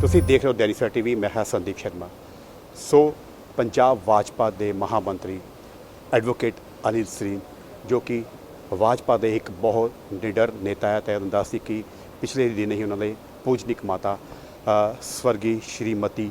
ਤੁਸੀਂ ਦੇਖ ਰਹੇ ਹੋ ਦੈਨਿਕ ਸਵੇਰਾ ਟੀਵੀ, ਮੈਂ ਹਾਂ ਸੰਦੀਪ ਸ਼ਰਮਾ। ਸੋ, ਪੰਜਾਬ ਵਾਜਪਾ ਦੇ ਮਹਾਮੰਤਰੀ ਐਡਵੋਕੇਟ ਅਨਿਲ ਸਰੀਨ, ਜੋ ਕਿ ਵਾਜਪਾ ਦੇ ਇੱਕ ਬਹੁਤ ਨਿਡਰ ਨੇਤਾ ਹੈ ਤੇ ਹੁੰਦਾ ਸੀ ਕਿ ਪਿਛਲੇ ਦਿਨ ਹੀ ਉਹਨਾਂ ਦੇ ਪੂਜਨਿਕ ਮਾਤਾ ਸਵਰਗੀ ਸ਼੍ਰੀਮਤੀ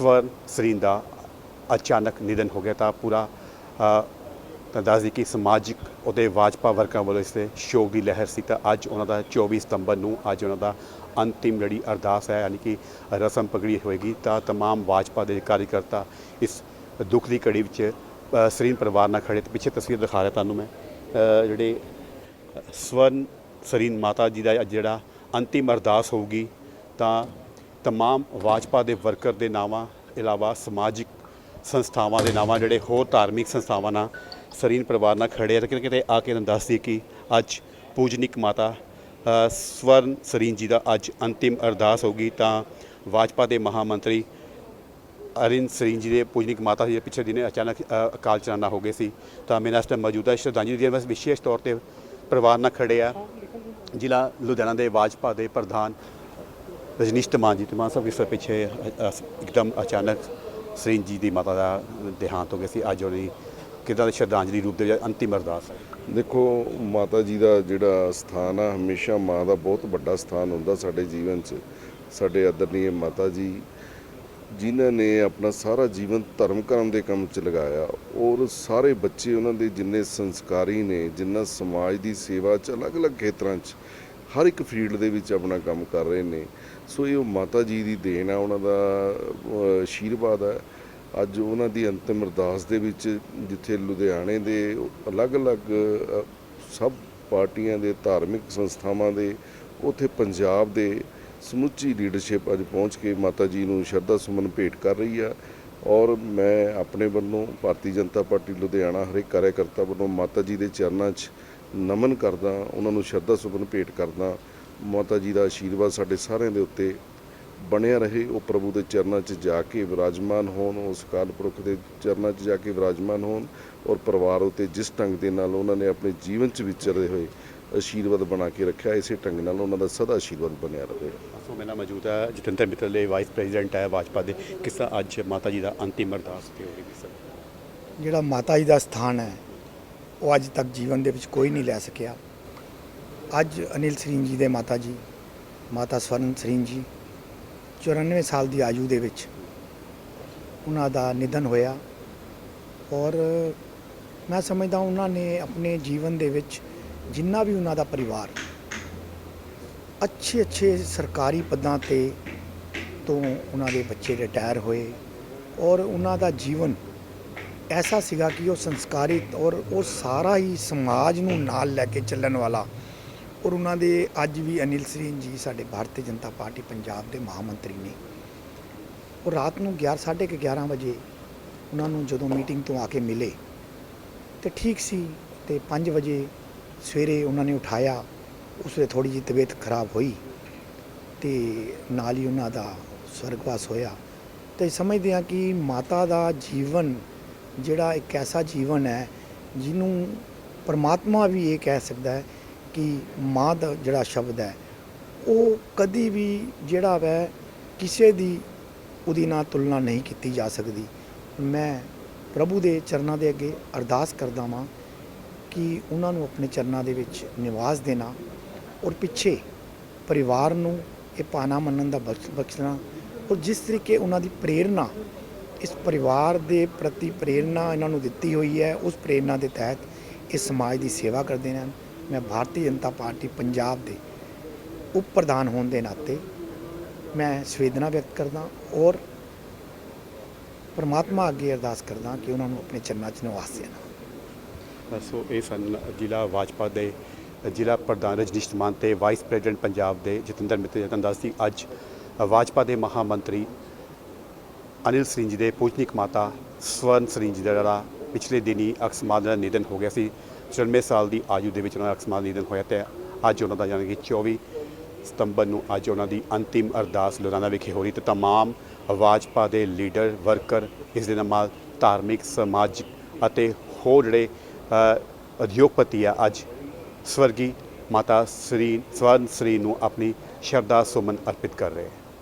ਸਵਰਨ ਸਰੀਨ ਦਾ ਅਚਾਨਕ ਨਿਧਨ ਹੋ ਗਿਆ ਤਾਂ ਪੂਰਾ ਅ, ਤਾਂ ਦੱਸ ਦਈਏ ਕਿ ਸਮਾਜਿਕ ਉਹਦੇ ਭਾਜਪਾ ਵਰਕਰਾਂ ਵੱਲੋਂ ਇਸ ਤੇ ਸ਼ੋਕ ਦੀ ਲਹਿਰ ਸੀ ਤਾਂ ਅੱਜ ਉਹਨਾਂ ਦਾ 24 ਸਤੰਬਰ ਨੂੰ ਅੱਜ ਉਹਨਾਂ ਦਾ ਅੰਤਿਮ ਜਿਹੜੀ ਅਰਦਾਸ ਹੈ ਯਾਨੀ ਕਿ ਰਸਮ ਪਗੜੀ ਹੋਏਗੀ ਤਾਂ तमाम ਭਾਜਪਾ ਦੇ ਕਾਰਜਕਰਤਾ ਇਸ ਦੁੱਖ ਦੀ ਘੜੀ ਵਿੱਚ ਅ, ਸਰੀਨ ਪਰਿਵਾਰ ਨਾਲ ਖੜੇ ਤੇ ਪਿੱਛੇ ਤਸਵੀਰ ਦਿਖਾ ਰਿਹਾ ਤੁਹਾਨੂੰ ਮੈਂ ਅ, ਜਿਹੜੇ ਸਵਰਨ ਸਰੀਨ ਮਾਤਾ ਜੀ ਦਾ ਅੱਜ ਜਿਹੜਾ ਅੰਤਿਮ ਅਰਦਾਸ ਹੋਊਗੀ ਤਾਂ तमाम ਭਾਜਪਾ ਦੇ ਵਰਕਰ ਦੇ ਨਾਵਾਂ ਇਲਾਵਾ ਸਮਾਜਿਕ ਸੰਸਥਾਵਾਂ ਦੇ ਨਾਵਾਂ ਜਿਹੜੇ ਹੋਰ ਧਾਰਮਿਕ ਸੰਸਥਾਵਾਂ ਨਾਲ ਸਰੀਨ ਪਰਿਵਾਰ ਨਾਲ ਖੜੇ ਆ ਤੇ ਕਿਤੇ ਕਿਤੇ ਆ ਕੇ ਇਹਨਾਂ ਦੱਸਦੀ ਕਿ ਅੱਜ ਪੂਜਨਿਕ ਮਾਤਾ ਅ, ਸਵਰਨ ਸਰੀਨ ਜੀ ਦਾ ਅੱਜ ਅੰਤਿਮ ਅਰਦਾਸ ਹੋਗੀ ਤਾਂ ਭਾਜਪਾ ਦੇ ਮਹਾਮੰਤਰੀ ਅਰਿੰਦ ਸਰੀਨ ਜੀ ਦੇ ਪੂਜਨਿਕ ਮਾਤਾ ਜੀ ਦੇ ਪਿਛਲੇ ਦਿਨੇ ਅਚਾਨਕ ਅ, ਅਕਾਲ ਚਲਾਣਾ ਹੋ ਗਏ ਸੀ ਤਾਂ ਮੇਰੇ ਨਾਲ ਇਸ ਟਾਈਮ ਮੌਜੂਦਾ ਸ਼ਰਧਾਂਜਲੀ ਦੇਣ ਵਾਸਤੇ ਵਿਸ਼ੇਸ਼ ਤੌਰ ਤੇ ਪਰਿਵਾਰ ਨਾਲ ਖੜੇ ਆ ਜ਼ਿਲ੍ਹਾ ਲੁਧਿਆਣਾ ਦੇ ਭਾਜਪਾ ਦੇ ਪ੍ਰਧਾਨ ਰਜਨੀਸ਼ ਧਮਾਨ ਜੀ ਧਮਾਨ ਸਾਹਿਬ ਇਸ ਦੇ ਪਿੱਛੇ ਇੱਕਦਮ ਅਚਾਨਕ ਸਰੀਨ ਜੀ ਦੀ ਮਾਤਾ ਦਾ ਦੇਹਾਂਤ ਹੋ ਗਿਆ ਸੀ, ਅੱਜ ਉਹਦੀ ਕਿੱਦਾਂ ਦੀ ਸ਼ਰਧਾਂਜਲੀ ਰੂਪ ਦੇ ਵਿੱਚ ਅੰਤਿਮ ਅਰਦਾਸ ਦੇਖੋ, ਮਾਤਾ ਜੀ ਦਾ ਜਿਹੜਾ ਸਥਾਨ ਆ, ਹਮੇਸ਼ਾ ਮਾਂ ਦਾ ਬਹੁਤ ਵੱਡਾ ਸਥਾਨ ਹੁੰਦਾ ਸਾਡੇ ਜੀਵਨ 'ਚ। ਸਾਡੇ ਆਦਰਨੀय ਮਾਤਾ ਜੀ, ਜਿਨ੍ਹਾਂ ਨੇ ਆਪਣਾ ਸਾਰਾ ਜੀਵਨ ਧਰਮ ਕਰਮ ਦੇ ਕੰਮ 'ਚ ਲਗਾਇਆ, ਔਰ ਸਾਰੇ ਬੱਚੇ ਉਹਨਾਂ ਦੇ ਜਿੰਨੇ ਸੰਸਕਾਰੀ ਨੇ, ਜਿੰਨਾ ਸਮਾਜ ਦੀ ਸੇਵਾ 'ਚ, ਅਲੱਗ-ਅਲੱਗ ਖੇਤਰਾਂ 'ਚ ਹਰ ਇੱਕ ਫੀਲਡ ਦੇ ਵਿੱਚ ਆਪਣਾ ਕੰਮ ਕਰ ਰਹੇ ਨੇ। ਸੋ ਇਹ ਉਹ ਮਾਤਾ ਜੀ ਦੀ ਦੇਣ ਆ, ਉਹਨਾਂ ਦਾ ਆਸ਼ੀਰਵਾਦ ਹੈ ਅੱਜ ਉਹਨਾਂ ਦੀ ਅੰਤਿਮ ਅਰਦਾਸ ਦੇ ਵਿੱਚ ਜਿੱਥੇ ਲੁਧਿਆਣੇ ਦੇ ਅਲੱਗ-ਅਲੱਗ ਸਭ ਪਾਰਟੀਆਂ ਦੇ, ਧਾਰਮਿਕ ਸੰਸਥਾਵਾਂ ਦੇ, ਉੱਥੇ ਪੰਜਾਬ ਦੇ ਸਮੁੱਚੀ ਲੀਡਰਸ਼ਿਪ ਅੱਜ ਪਹੁੰਚ ਕੇ ਮਾਤਾ ਜੀ ਨੂੰ ਸ਼ਰਧਾ ਸੁਮਨ ਭੇਟ ਕਰ ਰਹੀ ਆ। ਔਰ ਮੈਂ ਆਪਣੇ ਵੱਲੋਂ ਭਾਰਤੀ ਜਨਤਾ ਪਾਰਟੀ ਲੁਧਿਆਣਾ ਹਰੇਕ ਕਾਰਜਕਰਤਾ ਵੱਲੋਂ ਮਾਤਾ ਜੀ ਦੇ ਚਰਨਾਂ 'ਚ ਨਮਨ ਕਰਦਾ ਉਹਨਾਂ ਨੂੰ ਸ਼ਰਧਾ ਸੁਮਨ ਭੇਟ ਕਰਦਾ। ਮਾਤਾ ਜੀ ਦਾ ਆਸ਼ੀਰਵਾਦ ਸਾਡੇ ਸਾਰਿਆਂ ਦੇ ਉੱਤੇ ਬਣਿਆ ਰਹੇ। ਉਹ ਪ੍ਰਭੂ ਦੇ ਚਰਨਾਂ 'ਚ ਜਾ ਕੇ ਵਿਰਾਜਮਾਨ ਹੋਣ ਉਸ ਅਕਾਲ ਪੁਰਖ ਦੇ ਚਰਨਾਂ 'ਚ ਜਾ ਕੇ ਵਿਰਾਜਮਾਨ ਹੋਣ ਔਰ ਪਰਿਵਾਰ ਉਤੇ ਜਿਸ ਢੰਗ ਦੇ ਨਾਲ ਉਹਨਾਂ ਨੇ ਆਪਣੇ ਜੀਵਨ 'ਚ ਵਿਚਰਦੇ ਹੋਏ ਆਸ਼ੀਰਵਾਦ ਬਣਾ ਕੇ ਰੱਖਿਆ ਇਸੇ ਢੰਗ ਨਾਲ ਉਹਨਾਂ ਦਾ ਸਦਾ ਆਸ਼ੀਰਵਾਦ ਬਣਿਆ ਰਹੇ। ਸੋ ਮੇਰਾ ਮੌਜੂਦ ਹੈ ਜਤਿੰਦਰ ਮਿੱਤਲ ਦੇ ਵਾਈਸ ਪ੍ਰੈਜ਼ੀਡੈਂਟ ਹੈ ਭਾਜਪਾ ਦੇ। ਕਿਸ ਤਰ੍ਹਾਂ ਅੱਜ ਮਾਤਾ ਜੀ ਦਾ ਅੰਤਿਮ ਅਰਦਾਸ ਤੇ ਹੋਈ ਸਰ ਜਿਹੜਾ ਮਾਤਾ ਜੀ ਦਾ ਸਥਾਨ ਹੈ ਉਹ ਅੱਜ ਤੱਕ ਜੀਵਨ ਦੇ ਵਿੱਚ ਕੋਈ ਨਹੀਂ ਲੈ ਸਕਿਆ। ਅੱਜ ਅਨਿਲ ਸਰੀਨ ਜੀ ਦੇ ਮਾਤਾ ਜੀ, ਮਾਤਾ ਸਵਰਨ ਸਰੀਨ ਜੀ 94 ਸਾਲ ਦੀ ਆਯੂ ਦੇ ਵਿੱਚ ਉਹਨਾਂ ਦਾ ਨਿਧਨ ਹੋਇਆ ਔਰ ਮੈਂ ਸਮਝਦਾ ਉਹਨਾਂ ਨੇ ਆਪਣੇ ਜੀਵਨ ਦੇ ਵਿੱਚ ਜਿੰਨਾ ਵੀ ਉਹਨਾਂ ਦਾ ਪਰਿਵਾਰ ਅੱਛੇ ਅੱਛੇ ਸਰਕਾਰੀ ਪਦਾਂ ਤੇ ਤੋਂ ਉਹਨਾਂ ਦੇ ਬੱਚੇ ਰਿਟਾਇਰ ਹੋਏ ਔਰ ਉਹਨਾਂ ਦਾ ਜੀਵਨ ਐਸਾ ਸੀਗਾ ਕਿ ਉਹ ਸੰਸਕਾਰਿਤ ਔਰ ਉਹ ਸਾਰਾ ਹੀ ਸਮਾਜ ਨੂੰ ਨਾਲ ਲੈ ਕੇ ਚੱਲਣ ਵਾਲਾ ਔਰ ਉਹਨਾਂ ਦੇ ਅੱਜ ਵੀ ਅਨਿਲ ਸਰੀਨ ਜੀ ਸਾਡੇ ਭਾਰਤੀ ਜਨਤਾ ਪਾਰਟੀ ਪੰਜਾਬ ਦੇ ਮਹਾਮੰਤਰੀ ਨੇ ਉਹ ਰਾਤ ਨੂੰ 11 ਸਾਢੇ ਕੁ 11 ਵਜੇ ਉਹਨਾਂ ਨੂੰ ਜਦੋਂ ਮੀਟਿੰਗ ਤੋਂ ਆ ਕੇ ਮਿਲੇ ਤੇ ਠੀਕ ਸੀ ਤੇ 5 ਵਜੇ ਸਵੇਰੇ ਉਹਨਾਂ ਨੇ ਉਠਾਇਆ ਉਸ ਵੇਲੇ ਥੋੜੀ ਜਿਹੀ ਤਬੀਅਤ ਖਰਾਬ ਹੋਈ ਤੇ ਨਾਲ ਹੀ ਉਹਨਾਂ ਦਾ ਸਵਰਗਵਾਸ ਹੋਇਆ ਤੇ ਸਮਝਦੇ ਹਾਂ ਕਿ ਮਾਤਾ ਦਾ ਜੀਵਨ ਜਿਹੜਾ ਇੱਕ ਐਸਾ ਜੀਵਨ ਹੈ ਜਿਹਨੂੰ ਪਰਮਾਤਮਾ ਵੀ ਇਹ ਕਹਿ ਸਕਦਾ ਹੈ ਕਿ ਮਾਂ ਦਾ ਜਿਹੜਾ ਸ਼ਬਦ ਹੈ, ਉਹ ਕਦੀ ਵੀ ਜਿਹੜਾ ਵੈ ਕਿਸੇ ਦੀ ਉਹਦੀ ਨਾਲ ਤੁਲਨਾ ਨਹੀਂ ਕੀਤੀ ਜਾ ਸਕਦੀ। ਮੈਂ ਪ੍ਰਭੂ ਦੇ ਚਰਨਾਂ ਦੇ ਅੱਗੇ ਅਰਦਾਸ ਕਰਦਾ ਵਾਂ ਕਿ ਉਹਨਾਂ ਨੂੰ ਆਪਣੇ ਚਰਨਾਂ ਦੇ ਵਿੱਚ ਨਿਵਾਸ ਦੇਣਾ ਔਰ ਪਿੱਛੇ ਪਰਿਵਾਰ ਨੂੰ ਇਹ ਪਾਣਾ ਮੰਨਣ ਦਾ ਬਖਸ਼ ਬਖਸ਼ਣਾ ਔਰ ਜਿਸ ਤਰੀਕੇ ਉਹਨਾਂ ਦੀ ਪ੍ਰੇਰਣਾ ਇਸ ਪਰਿਵਾਰ ਦੇ ਪ੍ਰਤੀ ਪ੍ਰੇਰਣਾ ਇਹਨਾਂ ਨੂੰ ਦਿੱਤੀ ਹੋਈ ਹੈ। ਉਸ ਪ੍ਰੇਰਣਾ ਦੇ ਤਹਿਤ ਇਹ ਸਮਾਜ ਦੀ ਸੇਵਾ ਕਰਦੇ ਨੇ। ਮੈਂ ਭਾਰਤੀ ਜਨਤਾ ਪਾਰਟੀ ਪੰਜਾਬ ਦੇ ਉਪ ਪ੍ਰਧਾਨ ਹੋਣ ਦੇ ਨਾਤੇ ਮੈਂ ਸੰਵੇਦਨਾ ਵਿਅਕਤ ਕਰਦਾ ਔਰ ਪਰਮਾਤਮਾ ਅੱਗੇ ਅਰਦਾਸ ਕਰਦਾ ਕਿ ਉਹਨਾਂ ਨੂੰ ਆਪਣੇ ਚਰਨਾਂ 'ਚ ਨਿਵਾਸ ਦੇਣਾ। ਸੋ ਇਹ ਸਨ, ਜ਼ਿਲ੍ਹਾ ਵਾਜਪਾ ਦੇ ਜ਼ਿਲ੍ਹਾ ਪ੍ਰਧਾਨ ਰਜਨੀਸ਼ ਮਾਨ ਤੇ ਵਾਈਸ ਪ੍ਰੈਜ਼ੀਡੈਂਟ ਪੰਜਾਬ ਦੇ ਜਤਿੰਦਰ ਮਿੱਤਲ ਜਤਨ ਦਾਸ ਜੀ ਅੱਜ ਭਾਜਪਾ ਦੇ ਮਹਾਮੰਤਰੀ ਅਨਿਲ ਸਿੰਘ ਜੀ ਦੇ ਪੂਜਨੀਕ ਮਾਤਾ ਸਵਰਨ ਸਿੰਘ ਜੀ ਦਾ ਜਿਹੜਾ ਪਿਛਲੇ ਦਿਨੀ ਅਕਸਮਾਤ ਦਾ ਨਿਧਨ ਹੋ ਗਿਆ ਸੀ 94 ਸਾਲ ਦੀ ਆਯੂ ਦੇ ਵਿੱਚ ਉਹਨਾਂ ਦਾ ਅਕਸਮਾਤ ਨਿਧਨ ਹੋਇਆ ਤੇ ਅੱਜ ਉਹਨਾਂ ਦਾ ਯਾਨੀ ਕਿ 24 ਸਤੰਬਰ ਨੂੰ ਅੱਜ ਉਹਨਾਂ ਦੀ ਅੰਤਿਮ ਅਰਦਾਸ ਲੁਧਿਆਣਾ ਵਿਖੇ ਹੋ ਰਹੀ ਤੇ तमाम ਭਾਜਪਾ ਦੇ ਲੀਡਰ ਵਰਕਰ ਇਸ ਦੇ ਨਾਲ ਧਾਰਮਿਕ ਸਮਾਜਿਕ ਅਤੇ ਹੋਰ ਜਿਹੜੇ ਅ, ਉਦਯੋਗਪਤੀ ਆ ਅੱਜ ਸਵਰਗੀ ਮਾਤਾ ਸ੍ਰੀ ਸਵਰਨ ਸ੍ਰੀ ਨੂੰ ਆਪਣੀ ਸ਼ਰਧਾ ਸੁਮਨ ਅਰਪਿਤ ਕਰ ਰਹੇ